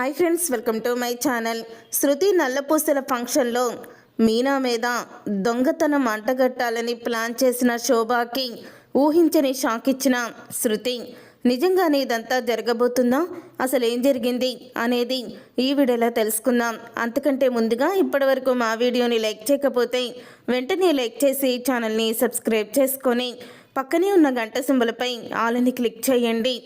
Hi friends welcome to my channel. Shruti నల్లపూసల ఫంక్షన్లో మీనా మీద దొంగతనం అంటగట్టాలని ప్లాన్ చేసిన శోభాకి ఊహించని షాక్ ఇచ్చిన శృతి నిజంగానే ఇదంతా జరగబోతుందా? అసలు ఏం జరిగింది? అనేది ఈ వీడియోలో తెలుసుకుందాం. అంతకంటే ముందుగా ఇప్పటివరకు మా వీడియోని లైక్ చేయకపోతే వెంటనే లైక్ చేసి ఛానల్ని సబ్స్క్రైబ్ చేసుకొని పక్కనే ఉన్న గంట సింబలపై ఆలని క్లిక్ చేయండి.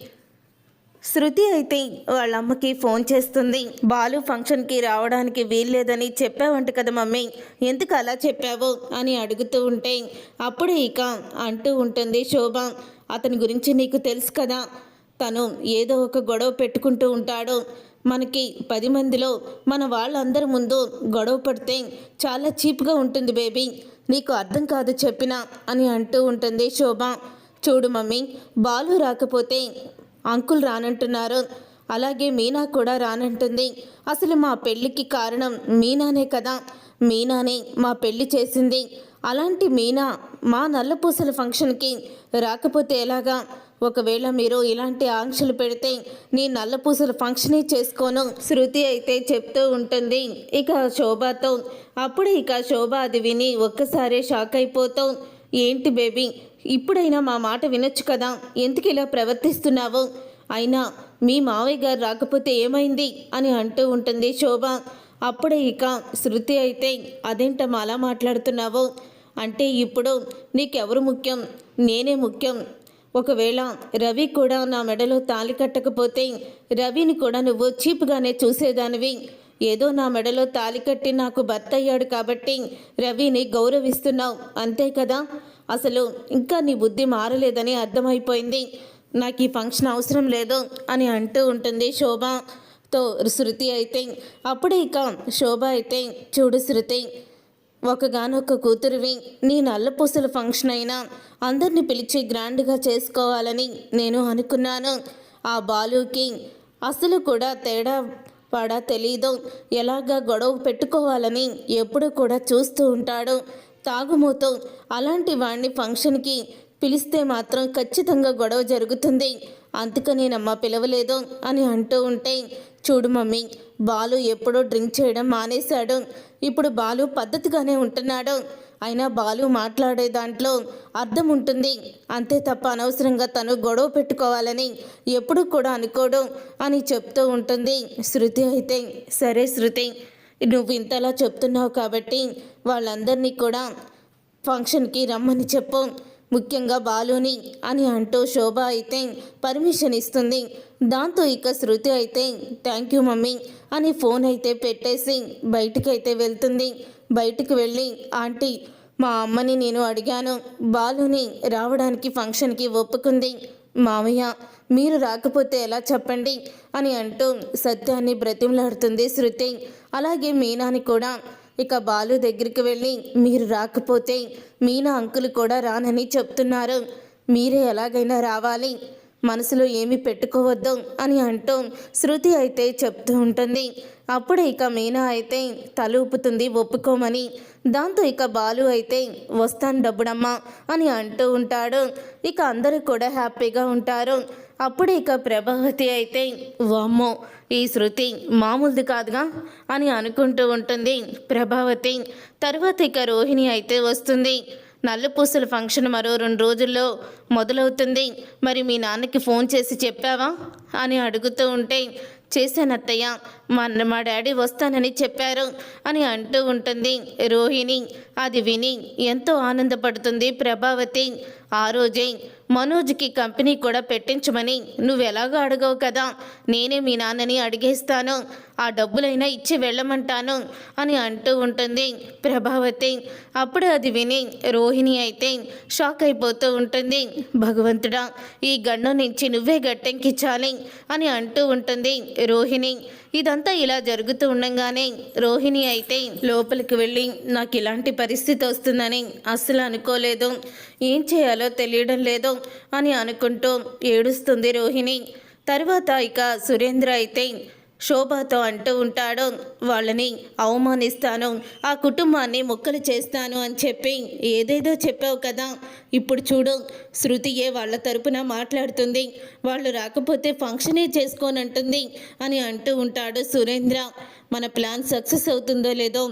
శృతి అయితే వాళ్ళ అమ్మకి ఫోన్ చేస్తుంది. బాలు ఫంక్షన్కి రావడానికి వీల్లేదని చెప్పావంట కదా మమ్మీ. ఎందుకు అలా చెప్పావు? అని అడుగుతూ ఉంటే అప్పుడు ఇక అంటూ ఉంటుంది శోభ. అతని గురించి నీకు తెలుసు కదా. తను ఏదో ఒక గొడవ పెట్టుకుంటూ ఉంటాడు. మనకి పది మందిలో మన వాళ్ళందరి ముందు గొడవ పడితే చాలా చీప్గా ఉంటుంది బేబీ. నీకు అర్థం కాదు చెప్పినా అని అంటూ ఉంటుంది శోభ. చూడు మమ్మీ బాలు రాకపోతే అంకుల్ రానంటున్నారు. అలాగే మీనా కూడా రానంటుంది. అసలు మా పెళ్ళికి కారణం మీనానే కదా. మీనానే మా పెళ్ళి చేసింది. అలాంటి మీనా మా నల్లపూసల ఫంక్షన్కి రాకపోతే ఎలాగా? ఒకవేళ మీరు ఇలాంటి ఆంక్షలు పెడితే నీ నల్లపూసల ఫంక్షనే చేసుకోను. శృతి అయితే చెప్తూ ఉంటుంది. ఇక శోభతో అప్పుడు ఇక శోభ అది విని ఒక్కసారే షాక్ అయిపోతాం ఏంటి బేబీ? ఇప్పుడైనా మా మాట వినొచ్చు కదా? ఎందుకు ఇలా ప్రవర్తిస్తున్నావు? అయినా మీ మావయ్య గారు రాకపోతే ఏమైంది? అని అంటూ ఉంటుంది శోభ. అప్పుడే ఇక శృతి అయితే అదేంటమ్మా అలా మాట్లాడుతున్నావు? అంటే ఇప్పుడు నీకెవరు ముఖ్యం? నేనే ముఖ్యం. ఒకవేళ రవి కూడా నా మెడలో తాళి కట్టకపోతే రవిని కూడా నువ్వు చీప్గానే చూసేదానివి. ఏదో నా మెడలో తాళి కట్టి నాకు భర్త అయ్యాడు కాబట్టి రవిని గౌరవిస్తున్నావు. అంతే కదా? అసలు ఇంకా నీ బుద్ధి మారలేదని అర్థమైపోయింది. నాకు ఈ ఫంక్షన్ అవసరం లేదు అని అంటూ ఉంటుంది శోభతో శృతి అయితే అప్పుడే ఇక శోభ అయితే చూడు శృతి ఒకగానొక కూతురివి. నీ నల్లపూసల ఫంక్షన్ అయినా అందరిని పిలిచి గ్రాండ్గా చేసుకోవాలని నేను అనుకున్నాను. ఆ బాలుకి అసలు కూడా తేడా వాడా తెలీదు. ఎలాగా గొడవ పెట్టుకోవాలని ఎప్పుడు కూడా చూస్తూ ఉంటాడు. తాగుమూతూ అలాంటి వాడిని ఫంక్షన్కి పిలిస్తే మాత్రం ఖచ్చితంగా గొడవ జరుగుతుంది. అందుకనేనమ్మా పిలవలేదు అని అంటూ ఉంటే చూడు మమ్మీ బాలు ఎప్పుడో డ్రింక్ చేయడం మానేశాడు. ఇప్పుడు బాలు పద్ధతిగానే ఉంటున్నాడు. అయినా బాలు మాట్లాడే దాంట్లో అర్థం ఉంటుంది. అంతే తప్ప అనవసరంగా తను గొడవ పెట్టుకోవాలని ఎప్పుడు కూడా అనుకోడు అని చెప్తూ ఉంటుంది శృతి అయితే. సరే శృతి నువ్వు ఇంతలా చెప్తున్నావు కాబట్టి వాళ్ళందరినీ కూడా ఫంక్షన్కి రమ్మని చెప్పు. ముఖ్యంగా బాలుని అని అంటూ శోభ అయితే పర్మిషన్ ఇస్తుంది దాంతో ఇక శృతి అయితే థ్యాంక్ యూ మమ్మీ అని ఫోన్ అయితే పెట్టేసి బయటికైతే వెళ్తుంది. బయటికి వెళ్ళి ఆంటీ మా అమ్మని నేను అడిగాను. బాలుని రావడానికి ఫంక్షన్కి ఒప్పుకుంది. మామయ్య మీరు రాకపోతే ఎలా చెప్పండి? అని అంటూ సత్యాన్ని బ్రతిమలాడుతుంది శృతి. అలాగే మీనాని కూడా ఇక బాలు దగ్గరికి వెళ్ళి మీరు రాకపోతే మీనా అంకులు కూడా రానని చెప్తున్నారు. మీరే ఎలాగైనా రావాలి. మనసులో ఏమి పెట్టుకోవద్దు అని అంటూ శృతి అయితే చెప్తూ ఉంటుంది. అప్పుడు ఇక మీనా అయితే తల ఊపుతుంది ఒప్పుకోమని. దాంతో ఇక బాలు అయితే వస్తాను డబ్బుడమ్మా అని అంటూ ఉంటాడు. ఇక అందరూ కూడా హ్యాపీగా ఉంటారు. అప్పుడు ఇక ప్రభావతి అయితే వామ్మో ఈ శృతి మామూలుది కాదుగా? అని అనుకుంటూ ఉంటుంది ప్రభావతి. తర్వాత ఇక రోహిణి అయితే వస్తుంది. నల్లపూసల ఫంక్షన్ మరో రెండు రోజుల్లో మొదలవుతుంది. మరి మీ నాన్నకి ఫోన్ చేసి చెప్పావా? అని అడుగుతూ ఉంటే చేశానత్తయ్య మా మా డాడీ వస్తానని చెప్పారు అని అంటూ ఉంటుంది రోహిణి. అది విని ఎంతో ఆనందపడుతుంది ప్రభావతి. ఆ రోజే మనోజ్కి కంపెనీ కూడా పెట్టించమని నువ్వెలాగో అడగవు కదా నేనే మీ నాన్నని అడిగేస్తాను. ఆ డబ్బులైనా ఇచ్చి వెళ్ళమంటాను అని అంటూ ఉంటుంది ప్రభావతి. అప్పుడు అది విని రోహిణి అయితే షాక్ అయిపోతూ ఉంటుంది. భగవంతుడా ఈ గండం నుంచి నువ్వే గట్టెంకిచ్చాలి అని అంటూ ఉంటుంది రోహిణి. ఇదంతా ఇలా జరుగుతూ ఉండగానే రోహిణి అయితే లోపలికి వెళ్ళి నాకు ఇలాంటి పరిస్థితి వస్తుందని అస్సలు అనుకోలేదు. ఏం చేయాలో తెలియడం లేదు అని అనుకుంటూ ఏడుస్తుంది రోహిణి. తర్వాత ఇక సురేంద్ర అయితే శోభతో అంటూ ఉంటాడు. వాళ్ళని అవమానిస్తాను. ఆ కుటుంబాన్ని ముక్కలు చేస్తాను అని చెప్పి ఏదేదో చెప్పావు కదా. ఇప్పుడు చూడు శృతియే వాళ్ళ తరపున మాట్లాడుతుంది. వాళ్ళు రాకపోతే ఫంక్షనే చేసుకోనంటుంది అని అంటూ ఉంటాడు సురేంద్ర. మన ప్లాన్ సక్సెస్ అవుతుందో లేదో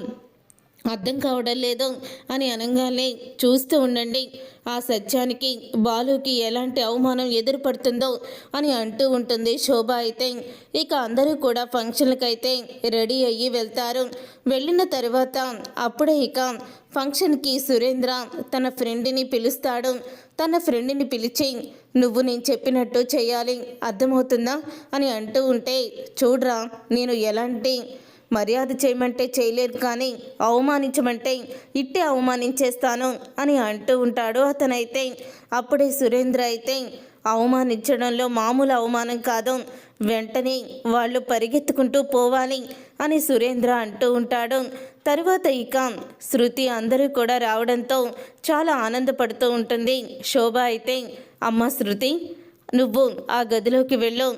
అర్థం కావడం లేదు అని అనగానే చూస్తూ ఉండండి. ఆ సత్యానికి బాలుకి ఎలాంటి అవమానం ఎదురుపడుతుందో అని అంటూ ఉంటుంది శోభ అయితే. ఇక అందరూ కూడా ఫంక్షన్లకైతే రెడీ అయ్యి వెళ్తారు. వెళ్ళిన తర్వాత అప్పుడే ఇక ఫంక్షన్కి సురేంద్ర తన ఫ్రెండ్ని పిలుస్తాడు. తన ఫ్రెండ్ని పిలిచి నువ్వు నేను చెప్పినట్టు చేయాలి అర్థమవుతుందా? అని అంటూ ఉంటే చూడరా నేను ఎలాంటి మర్యాద చేయమంటే చేయలేదు కానీ అవమానించమంటే ఇట్టే అవమానించేస్తాను అని అంటూ ఉంటాడు అతనైతే. అప్పుడే సురేంద్ర అయితే అవమానించడంలో మామూలు అవమానం కాదు వెంటనే వాళ్ళు పరిగెత్తుకుంటూ పోవాలి అని సురేంద్ర అంటూ ఉంటాడు. తరువాత ఇక శృతి అందరూ కూడా రావడంతో చాలా ఆనందపడుతూ ఉంటుంది. శోభ అయితే అమ్మ శృతి నువ్వు ఆ గదిలోకి వెళ్ళు.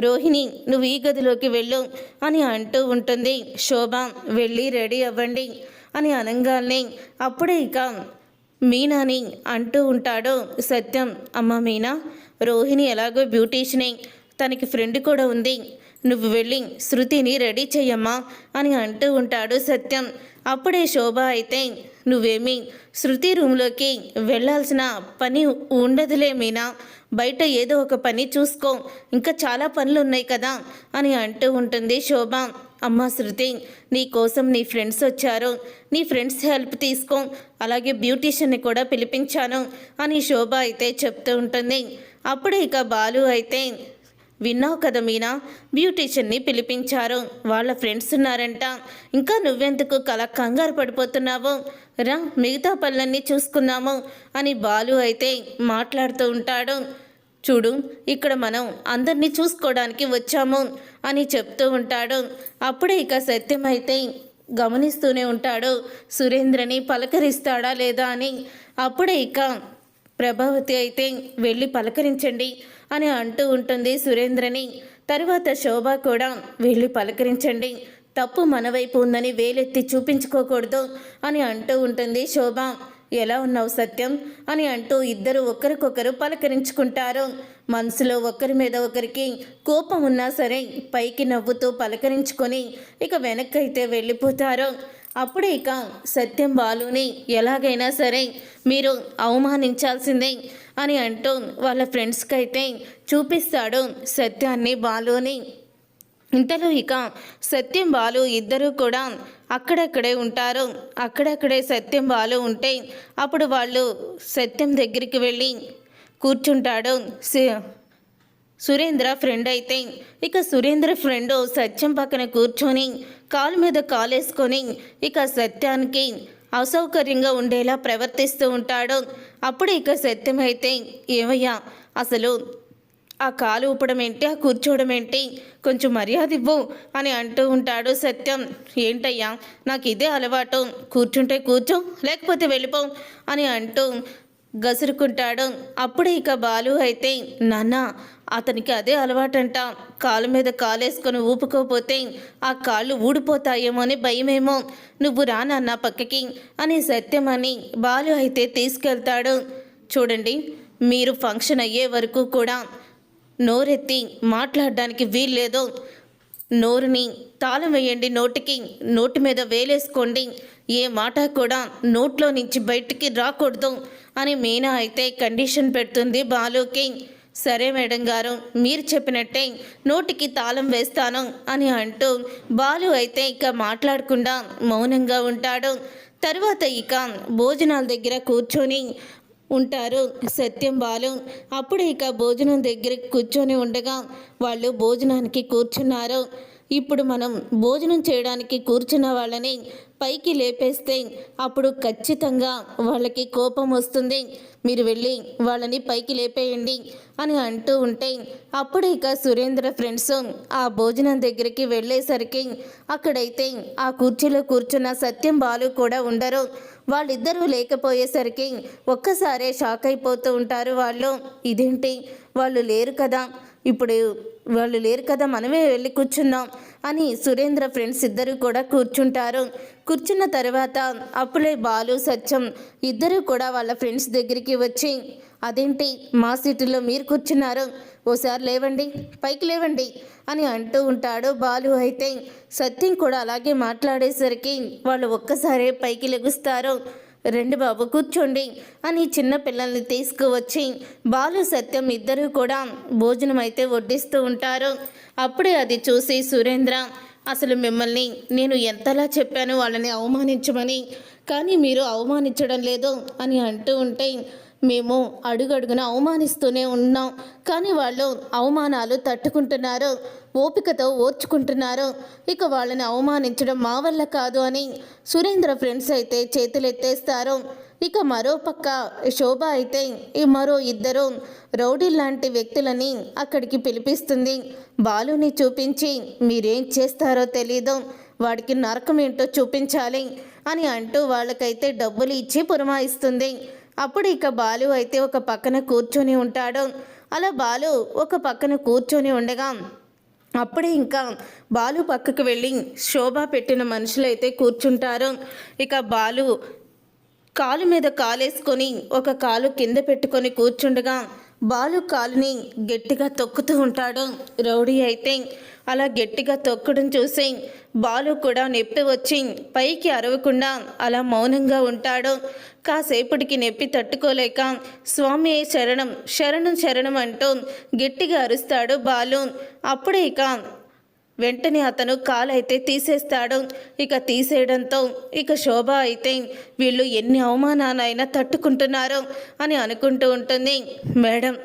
రోహిణి నువ్వు ఈ గదిలోకి వెళ్ళు అని అంటూ ఉంటుంది. శోభ వెళ్ళి రెడీ అవ్వండి అని అనగానే అప్పుడే ఇక మీనాని అంటూ ఉంటాడు. సత్యం అమ్మ మీనా రోహిణి ఎలాగో బ్యూటీషియనే తనకి ఫ్రెండ్ కూడా ఉంది. నువ్వు వెళ్ళి శృతిని రెడీ చెయ్యమ్మా అని అంటూ ఉంటాడు సత్యం. అప్పుడే శోభ అయితే నువ్వేమీ శృతి రూమ్లోకి వెళ్ళాల్సిన పని ఉండదులే మీనా. బయట ఏదో ఒక పని చూసుకో. ఇంకా చాలా పనులు ఉన్నాయి కదా అని అంటూ ఉంటుంది శోభ. అమ్మ శృతి నీ కోసం నీ ఫ్రెండ్స్ వచ్చారు. నీ ఫ్రెండ్స్ హెల్ప్ తీసుకో. అలాగే బ్యూటీషియన్ని కూడా పిలిపించాను అని శోభ అయితే చెప్తూ ఉంటుంది. అప్పుడే ఇక బాలు అయితే విన్నావు కదా మీనా? బ్యూటీషియన్ని పిలిపించారు. వాళ్ళ ఫ్రెండ్స్ ఉన్నారంట. ఇంకా నువ్వెందుకు కల కంగారు పడిపోతున్నావు? రా మిగతా పనులన్నీ చూసుకుందాము అని బాలు అయితే మాట్లాడుతూ ఉంటాడు. చూడు ఇక్కడ మనం అందరినీ చూసుకోవడానికి వచ్చాము అని చెప్తూ ఉంటాడు. అప్పుడే ఇక సత్యం అయితే గమనిస్తూనే ఉంటాడు. సురేంద్రని పలకరిస్తాడా లేదా అని. అప్పుడే ఇక ప్రభావతి అయితే వెళ్ళి పలకరించండి అని అంటూ ఉంటుంది సురేంద్రని. తరువాత శోభ కూడా వెళ్ళి పలకరించండి. తప్పు మన వైపు ఉందని వేలెత్తి చూపించుకోకూడదు అని అంటూ ఉంటుంది శోభ. ఎలా ఉన్నావు సత్యం? అని అంటూ ఇద్దరు ఒకరికొకరు పలకరించుకుంటారు. మనసులో ఒకరి మీద ఒకరికి కోపం ఉన్నా సరే పైకి నవ్వుతూ పలకరించుకొని ఇక వెనక్కైతే వెళ్ళిపోతారు. అప్పుడే ఇక సత్యం బాలుని ఎలాగైనా సరే మీరు అవమానించాల్సిందే అని అంటూ వాళ్ళ ఫ్రెండ్స్కి అయితే చూపిస్తాడు సత్యాన్ని బాలుని. ఇంతలో ఇక సత్యం బాలు ఇద్దరూ కూడా అక్కడక్కడే ఉంటారు. అక్కడక్కడే సత్యం బాలు ఉంటే అప్పుడు వాళ్ళు సత్యం దగ్గరికి వెళ్ళి కూర్చుంటాడు. సురేంద్ర ఫ్రెండ్ అయితే ఇక సురేంద్ర ఫ్రెండ్ సత్యం పక్కన కూర్చొని కాలు మీద కాలేసుకొని ఇక సత్యానికి అసౌకర్యంగా ఉండేలా ప్రవర్తిస్తూ ఉంటాడు. అప్పుడు ఇక సత్యం అయితే ఏమయ్యా అసలు ఆ కాలు ఊపడం ఏంటి ఆ కూర్చోవడం ఏంటి కొంచెం మర్యాద ఇవ్వు అని అంటూ ఉంటాడు సత్యం. ఏంటయ్యా నాకు ఇదే అలవాటు కూర్చుంటే కూర్చో లేకపోతే వెళ్ళిపో అని అంటూ గసురుకుంటాడు. అప్పుడే ఇక బాలు అయితే నాన్న అతనికి అదే అలవాటంట. కాలు మీద కాలేసుకొని ఊపుకోపోతే ఆ కాళ్ళు ఊడిపోతాయేమో అని భయమేమో. నువ్వు రానాన్న పక్కకి అని సత్యమని బాలు అయితే తీసుకెళ్తాడు. చూడండి మీరు ఫంక్షన్ అయ్యే వరకు కూడా నోరెత్తి మాట్లాడడానికి వీల్లేదు. నోరుని తాళం వేయండి నోటికి నోటి మీద వేలేసుకోండి. ఏ మాట కూడా నోట్లో నుంచి బయటికి రాకూడదు. అని మీనా అయితే కండిషన్ పెడుతుంది. బాలుకి సరే మేడం గారు మీరు చెప్పినట్టే నోటికి తాళం వేస్తాను అని అంటూ బాలు అయితే ఇక మాట్లాడకుండా మౌనంగా ఉంటాడు. తర్వాత ఇక భోజనాల దగ్గర కూర్చొని ఉంటారు సత్యం బాలు. అప్పుడు ఇక భోజనం దగ్గర కూర్చొని ఉండగా వాళ్ళు భోజనానికి కూర్చున్నారు. ఇప్పుడు మనం భోజనం చేయడానికి కూర్చున్న వాళ్ళని పైకి లేపేస్తే అప్పుడు ఖచ్చితంగా వాళ్ళకి కోపం వస్తుంది. మీరు వెళ్ళి వాళ్ళని పైకి లేపేయండి అని అంటూ ఉంటే అప్పుడు ఇక సురేంద్ర ఫ్రెండ్స్ ఆ భోజనం దగ్గరికి వెళ్ళేసరికి అక్కడైతే ఆ కుర్చీలో కూర్చున్న సత్యం బాలు కూడా ఉండరు. వాళ్ళిద్దరూ లేకపోయేసరికి ఒక్కసారే షాక్ అయిపోతూ ఉంటారు వాళ్ళు. ఇదేంటి? వాళ్ళు లేరు కదా. ఇప్పుడు వాళ్ళు లేరు కదా మనమే వెళ్ళి కూర్చుందాం అని సురేంద్ర ఫ్రెండ్స్ ఇద్దరు కూడా కూర్చుంటారు. కూర్చున్న తర్వాత అప్పుడే బాలు సత్యం ఇద్దరు కూడా వాళ్ళ ఫ్రెండ్స్ దగ్గరికి వచ్చి అదేంటి మా సీటులో మీరు కూర్చున్నారు? ఓసారి లేవండి పైకి లేవండి అని అంటూ ఉంటాడు బాలు. అయితే సత్యం కూడా అలాగే మాట్లాడేసరికి వాళ్ళు ఒక్కసారే పైకి లెగుస్తారు. రెండు బాబు కూర్చోండి అని చిన్న పిల్లల్ని తీసుకువచ్చి బాలు సత్యం ఇద్దరూ కూడా భోజనం అయితే వడ్డిస్తూ ఉంటారు. అప్పుడే అది చూసి సురేంద్ర అసలు మిమ్మల్ని నేను ఎంతలా చెప్పాను వాళ్ళని అవమానించమని? కానీ మీరు అవమానించడం లేదు అని అంటూ ఉంటే మేము అడుగడుగున అవమానిస్తూనే ఉన్నాం. కానీ వాళ్ళు అవమానాలు తట్టుకుంటున్నారు. ఓపికతో ఓర్చుకుంటున్నారు. ఇక వాళ్ళని అవమానించడం మా వల్ల కాదు అని సురేంద్ర ఫ్రెండ్స్ అయితే చేతులెత్తేస్తారు. ఇక మరో పక్క శోభ అయితే ఈ మరో ఇద్దరు రౌడీ లాంటి వ్యక్తులని అక్కడికి పిలిపిస్తుంది. బాలుని చూపించి మీరేం చేస్తారో తెలీదు. వాడికి నరకం ఏంటో చూపించాలి అని అంటూ వాళ్ళకైతే డబ్బులు ఇచ్చి పురమాయిస్తుంది. అప్పుడు ఇక బాలు అయితే ఒక పక్కన కూర్చొని ఉంటాడు. అలా బాలు ఒక పక్కన కూర్చొని ఉండగా అప్పుడే ఇంకా బాలు పక్కకు వెళ్ళి శోభ పెట్టిన మనుషులు అయితే కూర్చుంటారు. ఇక బాలు కాలు మీద కాలేసుకొని ఒక కాలు కింద పెట్టుకొని కూర్చుండగా బాలు కాలుని గట్టిగా తొక్కుతూ ఉంటాడు. రౌడీ అయితే అలా గట్టిగా తొక్కడం చూసి బాలు కూడా నొప్పి వచ్చి పైకి అరవకుండా అలా మౌనంగా ఉంటాడు. కాసేపటికి నొప్పి తట్టుకోలేక స్వామి శరణం శరణం శరణం అంటూ గట్టిగా అరుస్తాడు బాలు. అప్పుడే ఇక వెంటనే అతను కాలైతే తీసేస్తాడు. ఇక తీసేయడంతో ఇక శోభ అయితే వీళ్ళు ఎన్ని అవమానాలైనా తట్టుకుంటున్నారు అని అనుకుంటూ ఉంటుంది. మేడం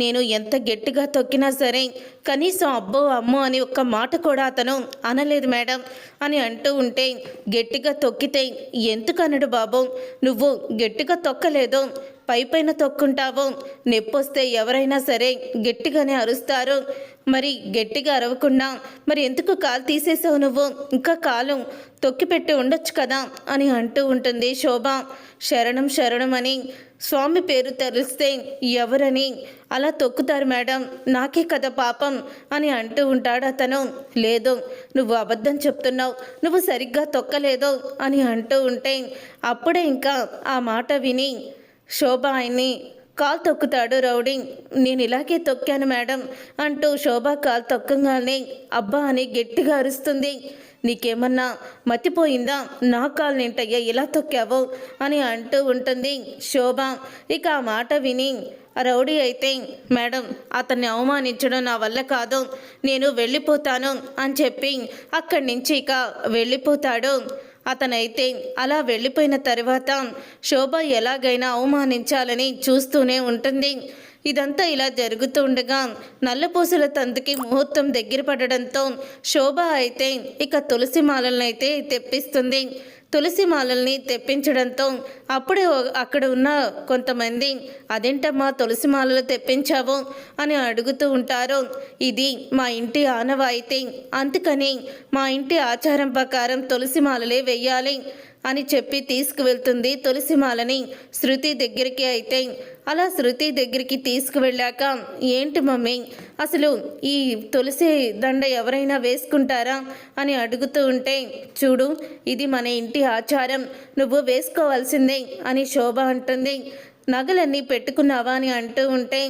నేను ఎంత గట్టిగా తొక్కినా సరే కనీసం అబ్బో అమ్మో అని ఒక్క మాట కూడా అతను అనలేదు మేడం అని అంటూ ఉంటే గట్టిగా తొక్కితే ఎందుకనడు బాబు? నువ్వు గట్టిగా తొక్కలేదు. పై పైన తొక్కుంటావు. నొప్పొస్తే ఎవరైనా సరే గట్టిగానే అరుస్తారు. మరి గట్టిగా అరవకుండా మరి ఎందుకు కాలు తీసేసావు నువ్వు? ఇంకా కాలు తొక్కి పెట్టి ఉండొచ్చు కదా అని అంటూ ఉంటుంది శోభ. శరణం శరణం అని స్వామి పేరు తెలిస్తే ఎవరని అలా తొక్కుతారు మేడం. నాకే కదా పాపం. అని అంటూ ఉంటాడు అతను. లేదు నువ్వు అబద్ధం చెప్తున్నావు. నువ్వు సరిగ్గా తొక్కలేదు అని అంటూ ఉంటే అప్పుడే ఇంకా ఆ మాట విని శోభ ఆయన్ని కాలు తొక్కుతాడు రౌడీ నేను ఇలాగే తొక్కాను మేడం అంటూ శోభ కాలు తొక్కగానే అబ్బా అని గట్టిగా అరుస్తుంది. నీకేమన్నా మతిపోయిందా? నా కాలు నింటయ్యా ఇలా తొక్కావు అని అంటూ ఉంటుంది శోభ. ఇక ఆ మాట విని రౌడీ అయితే మేడం అతన్ని అవమానించడం నా వల్ల కాదు. నేను వెళ్ళిపోతాను అని చెప్పి అక్కడి నుంచి ఇక వెళ్ళిపోతాడు. అతనైతే అలా వెళ్ళిపోయిన తర్వాత శోభ ఎలాగైనా అవమానించాలని చూస్తూనే ఉంటుంది. ఇదంతా ఇలా జరుగుతూ ఉండగా నల్లపూసల తందుకి ముహూర్తం దగ్గర పడడంతో శోభ అయితే ఇక తులసి మాలలను అయితే తెప్పిస్తుంది. తులసి మాలల్ని తెప్పించడంతో అప్పుడే అక్కడ ఉన్న కొంతమంది అదేంటమ్మా తులసి మాలలు తెప్పించావు? అని అడుగుతూ ఉంటారు. ఇది మా ఇంటి ఆనవాయితీ. అందుకని మా ఇంటి ఆచారం ప్రకారం తులసి మాలలే వెయ్యాలి. అని చెప్పి తీసుకువెళ్తుంది తులసిమాలని. శృతి దగ్గరికి అయితే అలా శృతి దగ్గరికి తీసుకువెళ్ళాక ఏంటి మమ్మీ? అసలు ఈ తులసి దండ ఎవరైనా వేసుకుంటారా? అని అడుగుతూ ఉంటే చూడు ఇది మన ఇంటి ఆచారం. నువ్వు వేసుకోవాల్సిందే అని శోభ అంటుంది. నగలన్నీ పెట్టుకున్నావా? అని అంటూ ఉంటే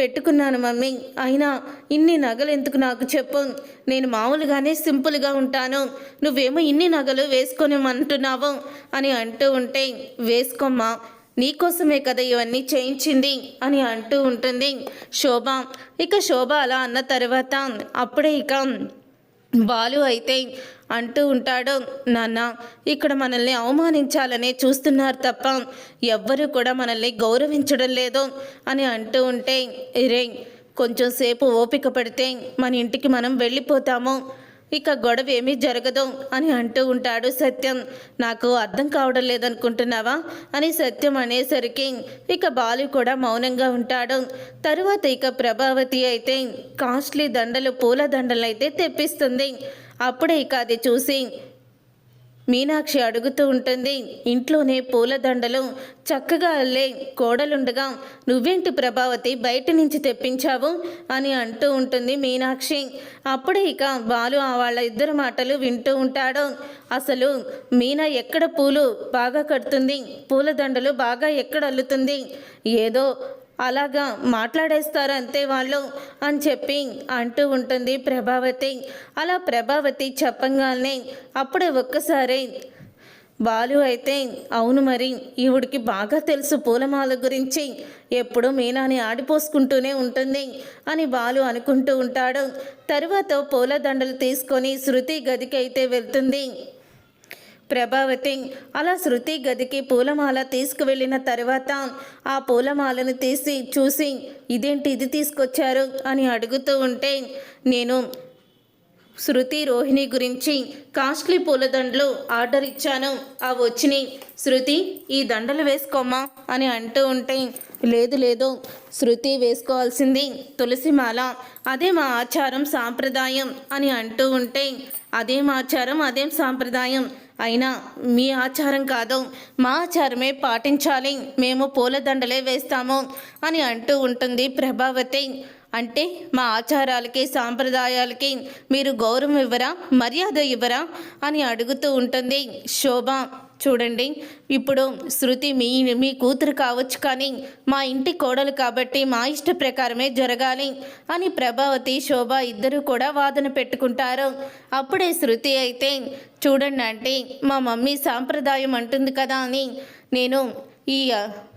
పెట్టుకున్నాను మమ్మీ. అయినా ఇన్ని నగలు ఎందుకు నాకు చెప్పు? నేను మామూలుగానే సింపుల్గా ఉంటాను. నువ్వేమో ఇన్ని నగలు వేసుకోనిమంటున్నావు అని అంటూ ఉంటే వేసుకోమ్మా నీకోసమే కదా ఇవన్నీ చేయించింది అని అంటూ ఉంటుంది శోభ. ఇక శోభ అలా అన్న తర్వాత అప్పుడే ఇక బాలు అయితే అంటూ ఉంటాడు నాన్న ఇక్కడ మనల్ని అవమానించాలనే చూస్తున్నారు తప్ప ఎవ్వరూ కూడా మనల్ని గౌరవించడం లేదు అని అంటూ ఉంటే రే కొంచెం సేపు ఓపిక పడితే మన ఇంటికి మనం వెళ్ళిపోతాము. ఇక గొడవ ఏమీ జరగదు అని అంటూ ఉంటాడు సత్యం. నాకు అర్థం కావడం లేదనుకుంటున్నావా? అని సత్యం అనేసరికి ఇక బాలు కూడా మౌనంగా ఉంటాడు. తరువాత ఇక ప్రభావతి అయితే కాస్ట్లీ దండలు పూల దండలు అయితే తెప్పిస్తుంది. అప్పుడే ఇక అది చూసి మీనాక్షి అడుగుతూ ఉంటుంది ఇంట్లోనే పూలదండలు చక్కగా అల్లే కోడలుండగా నువ్వేంటి ప్రభావతి బయట నుంచి తెప్పించావు? అని అంటూ ఉంటుంది మీనాక్షి. అప్పుడే ఇక బాలు ఆ వాళ్ళ ఇద్దరు మాటలు వింటూ ఉంటాడు. అసలు మీనా ఎక్కడ పూలు బాగా కడుతుంది? పూలదండలు బాగా ఎక్కడ అల్లుతుంది? ఏదో అలాగా మాట్లాడేస్తారు అంతే వాళ్ళు అని చెప్పి అంటూ ఉంటుంది ప్రభావతి. అలా ప్రభావతి చెప్పంగానే అప్పుడే ఒక్కసారి బాలు అయితే అవును మరి ఈవిడికి బాగా తెలుసు పూలమాల గురించి. ఎప్పుడూ మీనాని ఆడిపోసుకుంటూనే ఉంటుంది అని బాలు అనుకుంటూ ఉంటాడు. తరువాత పూలదండలు తీసుకొని శృతి గదికి అయితే వెళ్తుంది. ప్రభావతి. అలా శృతి గదికి పూలమాల తీసుకువెళ్ళిన తర్వాత ఆ పూలమాలను తీసి చూసి ఇదేంటి ఇది తీసుకొచ్చారు? అని అడుగుతూ ఉంటే నేను శృతి రోహిణి గురించి కాస్ట్లీ పూలదండలు ఆర్డర్ ఇచ్చాను. అవి వచ్చినాయి. శృతి ఈ దండలు వేసుకోమ్మా అని అంటూ ఉంటే లేదు లేదు. శృతి వేసుకోవాల్సింది తులసి మాల అదే మా ఆచారం సాంప్రదాయం అని అంటూ ఉంటే అదేం ఆచారం అదేం సాంప్రదాయం? అయినా మీ ఆచారం కాదు. మా ఆచారమే పాటించాలి. మేము పూలదండలే వేస్తాము అని అంటూ ఉంటుంది ప్రభావతి. అంటే మా ఆచారాలకి సాంప్రదాయాలకి మీరు గౌరవం ఇవ్వరా మర్యాద ఇవ్వరా అని అడుగుతూ ఉంటుంది శోభ. చూడండి. ఇప్పుడు శృతి మీ మీ కూతురు కావచ్చు కానీ మా ఇంటి కోడలు కాబట్టి మా ఇష్ట ప్రకారమే జరగాలి అని ప్రభావతి శోభ ఇద్దరు కూడా వాదన పెట్టుకుంటారు. అప్పుడే శృతి అయితే చూడండి అంటే మా మమ్మీ సాంప్రదాయం అంటుంది కదా అని నేను ఈ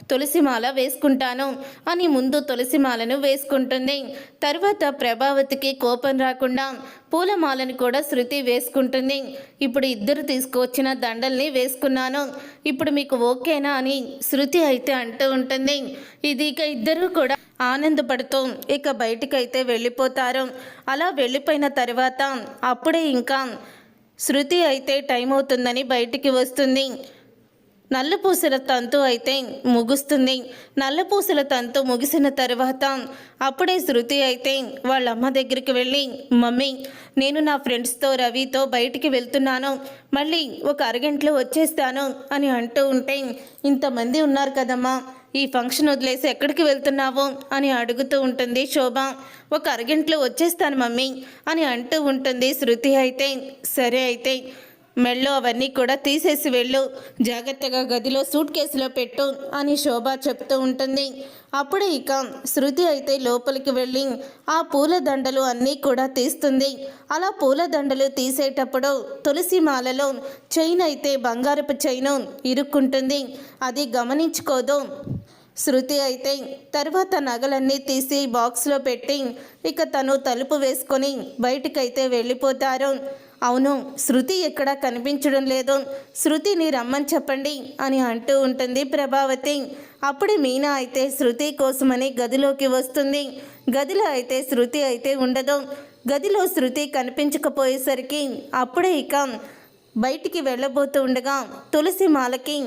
తులసిమాల వేసుకుంటాను అని ముందు తులసిమాలను వేసుకుంటుంది. తర్వాత ప్రభావతికి కోపం రాకుండా పూలమాలను కూడా శృతి వేసుకుంటుంది. ఇప్పుడు ఇద్దరు తీసుకువచ్చిన దండల్ని వేసుకున్నాను. ఇప్పుడు మీకు ఓకేనా అని శృతి అయితే అంటూ ఉంటుంది. ఇది ఇక ఇద్దరు కూడా ఆనందపడుతూ ఇక బయటికైతే వెళ్ళిపోతారు. అలా వెళ్ళిపోయిన తర్వాత అప్పుడే ఇంకా శృతి అయితే టైం అవుతుందని బయటికి వస్తుంది. నల్లపూసల తంతు అయితే ముగుస్తుంది. నల్లపూసల తంతు ముగిసిన తర్వాత అప్పుడే శృతి అయితే వాళ్ళ అమ్మ దగ్గరికి వెళ్ళి మమ్మీ నేను నా ఫ్రెండ్స్తో రవితో బయటికి వెళ్తున్నాను. మళ్ళీ ఒక అరగంటలో వచ్చేస్తాను అని అంటూ ఉంటే ఇంతమంది ఉన్నారు కదమ్మా ఈ ఫంక్షన్ వదిలేసి ఎక్కడికి వెళ్తున్నావు? అని అడుగుతూ ఉంటుంది శోభ. ఒక అరగంటలో వచ్చేస్తాను మమ్మీ అని అంటూ ఉంటుంది శృతి అయితే. సరే అయితే మెళ్ళు అవన్నీ కూడా తీసేసి వెళ్ళు. జాగ్రత్తగా గదిలో సూట్ కేసులో పెట్టు అని శోభ చెప్తూ ఉంటుంది. అప్పుడు ఇక శృతి అయితే లోపలికి వెళ్ళి ఆ పూల దండలు అన్నీ కూడా తీస్తుంది. అలా పూల దండలు తీసేటప్పుడు తులసి మాలలో చైన్ అయితే బంగారపు చైన్ ఇరుక్కుంటుంది. అది గమనించుకోదు. శృతి అయితే తర్వాత నగలన్నీ తీసి బాక్స్లో పెట్టి ఇక తను తలుపు వేసుకొని బయటకైతే వెళ్ళిపోతారు. అవును శృతి ఎక్కడ కనిపించడం లేదు. శృతిని రమ్మని చెప్పండి అని అంటూ ఉంటుంది ప్రభావతి. అప్పుడు మీనా అయితే శృతి కోసమని గదిలోకి వస్తుంది. గదిలో అయితే శృతి అయితే ఉండదు. గదిలో శృతి కనిపించకపోయేసరికి అప్పుడే ఇక బయటికి వెళ్ళబోతూ ఉండగా తులసి మాలకి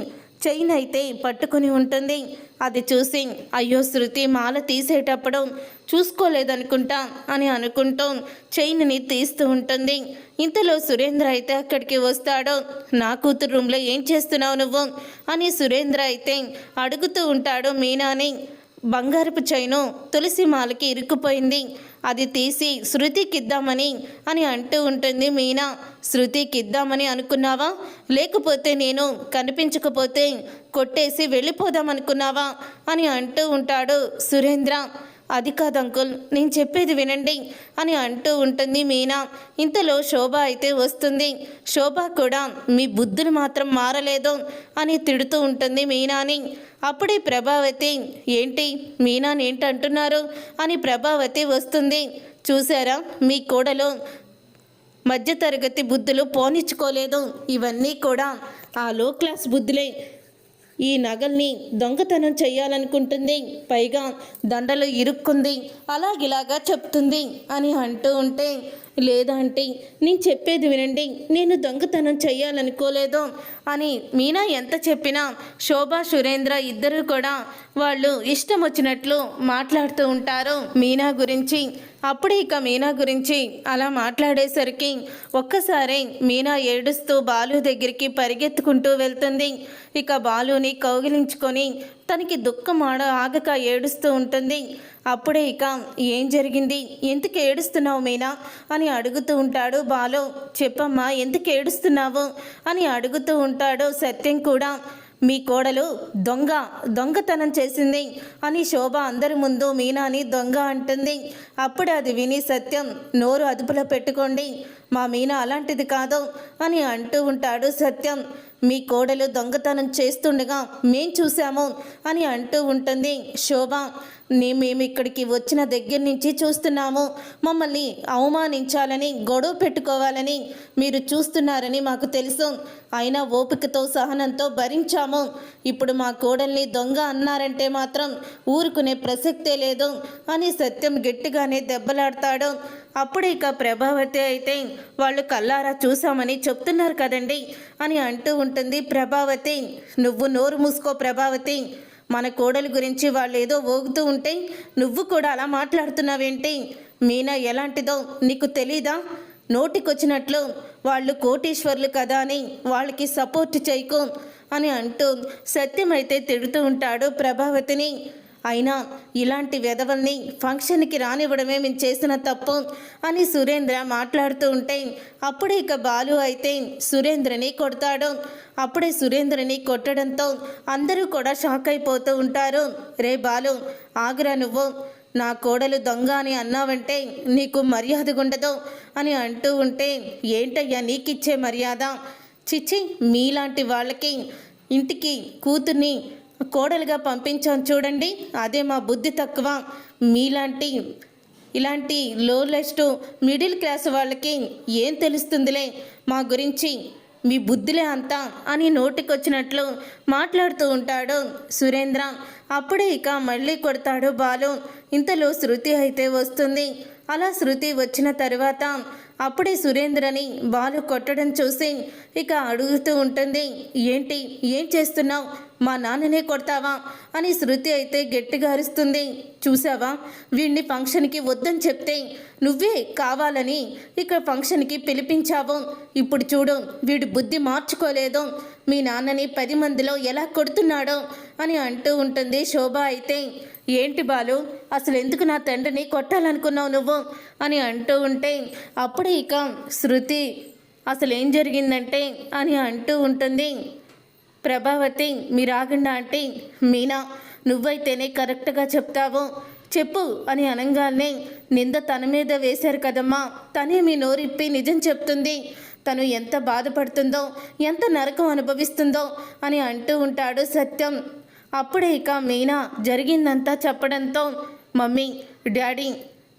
చైన్ అయితే పట్టుకుని ఉంటుంది. అది చూసి అయ్యో శృతి మాల తీసేటప్పుడు చూసుకోలేదనుకుంటా అని అనుకుంటూ చైన్ని తీస్తూ ఉంటుంది. ఇంతలో సురేంద్ర అయితే అక్కడికి వస్తాడు. నా కూతురు రూమ్లో ఏం చేస్తున్నావు నువ్వు? అని సురేంద్ర అయితే అడుగుతూ ఉంటాడు మీనాని. బంగారపు చైను తులసి మాలకి ఇరుక్కుపోయింది. అది తీసి శృతికి ఇద్దామని అని అంటూ ఉంటుంది. మీనా శృతికి ఇద్దామని అనుకున్నావా? లేకపోతే నేను కనిపించకపోతే కొట్టేసి వెళ్ళిపోదాం అనుకున్నావా అని అంటూ ఉంటాడు సురేంద్ర. అది కాదు అంకుల్ నేను చెప్పేది వినండి అని అంటూ ఉంటుంది మీనా. ఇంతలో శోభ అయితే వస్తుంది. శోభ కూడా మీ బుద్ధులు మాత్రం మారలేదు అని తిడుతూ ఉంటుంది మీనాని. అప్పుడే ప్రభావతి ఏంటి మీనాని ఏంటి అంటున్నారు? అని ప్రభావతి వస్తుంది. చూసారా మీ కోడలో మధ్యతరగతి బుద్ధులు పోనిచ్చుకోలేదు. ఇవన్నీ కూడా ఆ లో క్లాస్ బుద్ధులే. ఈ నగల్ని దొంగతనం చేయాలనుకుంటుంది పైగా దండలు ఇరుక్కుంది. అలాగిలాగా చెప్తుంది అని అంటూ ఉంటే లేదంటే నేను చెప్పేది వినండి. నేను దొంగతనం చేయాలనుకోలేదు అని మీనా ఎంత చెప్పినా శోభా సురేంద్ర ఇద్దరు కూడా వాళ్ళు ఇష్టం వచ్చినట్లు మాట్లాడుతూ ఉంటారు. మీనా గురించి అప్పుడే ఇక మీనా గురించి అలా మాట్లాడేసరికి ఒక్కసారి మీనా ఏడుస్తూ బాలు దగ్గరికి పరిగెత్తుకుంటూ వెళ్తుంది. ఇక బాలుని కౌగిలించుకొని తనకి దుఃఖం ఆడ ఆగక ఏడుస్తూ ఉంటుంది. అప్పుడే ఇక ఏం జరిగింది? ఎందుకు ఏడుస్తున్నావు మీనా? అని అడుగుతూ ఉంటాడు బాలు. చెప్పమ్మా ఎందుకు ఏడుస్తున్నావు? అని అడుగుతూ ఉంటాడు సత్యం కూడా. మీ కోడలు దొంగ దొంగతనం చేసింది అని శోభ అందరి ముందు మీనాని దొంగ అంటుంది. అప్పుడు అది విని సత్యం నోరు అదుపులో పెట్టుకోండి. మా మీనా అలాంటిది కాదు అని అంటూ ఉంటాడు సత్యం. మీ కోడలు దొంగతనం చేస్తుండగా మేం చూసాము అని అంటూ ఉంటుంది శోభ. నీ మేము ఇక్కడికి వచ్చిన దగ్గర నుంచి చూస్తున్నాము. మమ్మల్ని అవమానించాలని గొడవ పెట్టుకోవాలని మీరు చూస్తున్నారని మాకు తెలుసు. అయినా ఓపికతో సహనంతో భరించాము. ఇప్పుడు మా కోడల్ని దొంగ అన్నారంటే మాత్రం ఊరుకునే ప్రసక్తే లేదు అని సత్యం గట్టిగానే దెబ్బలాడతాడు. అప్పుడు ఇక ప్రభావతి అయితే వాళ్ళు కల్లారా చూసామని చెప్తున్నారు కదండి అని అంటూ ఉంటుంది ప్రభావతి. నువ్వు నోరు మూసుకో ప్రభావతి. మన కోడలి గురించి వాళ్ళు ఏదో ఓగుతూ ఉంటే నువ్వు కూడా అలా మాట్లాడుతున్నావేంటి? మీనా ఎలాంటిదో నీకు తెలీదా? నోటికొచ్చినట్లు వాళ్ళు కోటీశ్వర్లు కదా అని వాళ్ళకి సపోర్ట్ చేయకు అని అంటూ సత్యమైతే తిడుతూ ఉంటాడు ప్రభావతిని. అయినా ఇలాంటి వెధవల్ని ఫంక్షన్కి రానివ్వడమే మేము చేసిన తప్పు అని సురేంద్ర మాట్లాడుతూ ఉంటే అప్పుడే ఇక బాలు అయితే సురేంద్రని కొడతాడు. అప్పుడే సురేంద్రని కొట్టడంతో అందరూ కూడా షాక్ అయిపోతూ ఉంటారు. రే బాలు ఆగ్రా నువ్వు. నా కోడలు దొంగ అని అన్నావంటే నీకు మర్యాద ఉండదు అని అంటూ ఉంటే ఏంటయ్యా నీకిచ్చే మర్యాద? చిచ్చి మీలాంటి వాళ్ళకి ఇంటికి కూతుర్ని కోడలుగా పంపించాం చూడండి. అదే మా బుద్ధి తక్కువ. మీలాంటి ఇలాంటి లో లెస్ట్ మిడిల్ క్లాస్ వాళ్ళకి ఏం తెలుస్తుందిలే? మా గురించి మీ బుద్ధిలే అంతా అని నోటికొచ్చినట్లు మాట్లాడుతూ ఉంటాడు సురేంద్ర. అప్పుడే ఇక మళ్ళీ కొడతాడు బాలు. ఇంతలో శృతి అయితే వస్తుంది. అలా శృతి వచ్చిన తర్వాత అప్పుడే సురేంద్రని బాలు కొట్టడం చూసి ఇక అడుగుతూ ఉంటుంది ఏంటి? ఏం చేస్తున్నావు? మా నాన్ననే కొడతావా? అని శృతి అయితే గట్టిగా అరుస్తుంది. చూసావా? వీడిని ఫంక్షన్కి వద్దని చెప్తే నువ్వే కావాలని ఇక ఫంక్షన్కి పిలిపించావు. ఇప్పుడు చూడు వీడు బుద్ధి మార్చుకోలేదు. మీ నాన్నని పది మందిలో ఎలా కొడుతున్నాడో? అని అంటూ ఉంటుంది శోభ అయితే. ఏంటి బాలు? అసలు ఎందుకు నా తండ్రిని కొట్టాలనుకున్నావు నువ్వు? అని అంటూ ఉంటే అప్పుడే ఇక శృతి అసలు ఏం జరిగిందంటే? అని అంటూ ఉంటుంది. ప్రభావతి మీరు ఆగండి అంటే మీనా నువ్వైతేనే కరెక్ట్గా చెప్తావు. చెప్పు అని అనగానే నింద తన మీద వేశారు కదమ్మా. తనే మీ నోరిప్పి నిజం చెప్తుంది. తను ఎంత బాధపడుతుందో ఎంత నరకం అనుభవిస్తుందో అని అంటూ ఉంటాడు సత్యం. అప్పుడే ఇక మీనా జరిగిందంతా చెప్పడంతో మమ్మీ డాడీ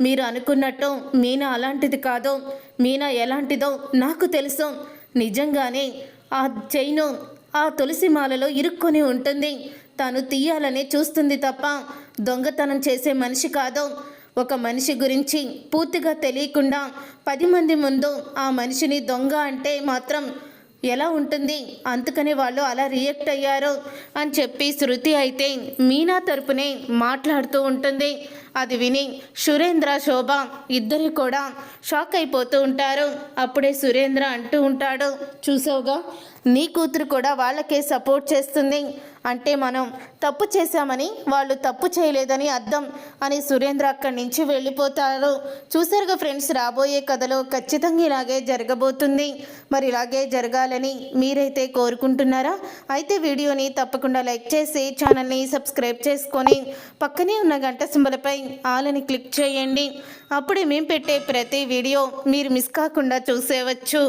మీరు అనుకున్నట్టు మీనా అలాంటిది కాదో. మీనా ఎలాంటిదో నాకు తెలుసు. నిజంగానే ఆ చైను ఆ తులసి మాలలో ఇరుక్కొని ఉంటుంది. తను తీయాలని చూస్తుంది తప్ప దొంగతనం చేసే మనిషి కాదు. ఒక మనిషి గురించి పూర్తిగా తెలియకుండా పది మంది ముందు ఆ మనిషిని దొంగ అంటే మాత్రం ఎలా ఉంటుంది? అందుకని వాళ్ళు అలా రియాక్ట్ అయ్యారు అని చెప్పి శృతి అయితే మీనా తరపునే మాట్లాడుతూ ఉంటుంది. అది విని సురేంద్ర శోభ ఇద్దరు కూడా షాక్ అయిపోతూ ఉంటారు. అప్పుడే సురేంద్ర అంటూ ఉంటాడు చూసావుగా నీ కూతురు కూడా వాళ్ళకే సపోర్ట్ చేస్తుంది. అంటే మనం తప్పు చేశామని వాళ్ళు తప్పు చేయలేదని అర్థం అని సురేంద్ర అక్కడి నుంచి వెళ్ళిపోతారు. చూసారుగా ఫ్రెండ్స్ రాబోయే కథలో ఖచ్చితంగా ఇలాగే జరగబోతుంది. మరి ఇలాగే జరగాలని మీరైతే కోరుకుంటున్నారా? అయితే వీడియోని తప్పకుండా లైక్ చేసి ఛానల్ని సబ్స్క్రైబ్ చేసుకొని పక్కనే ఉన్న గంట సింబలపై ఆలని క్లిక్ చేయండి. అప్పుడే మేము పెట్టే ప్రతి వీడియో మీరు మిస్ కాకుండా చూసేవచ్చు.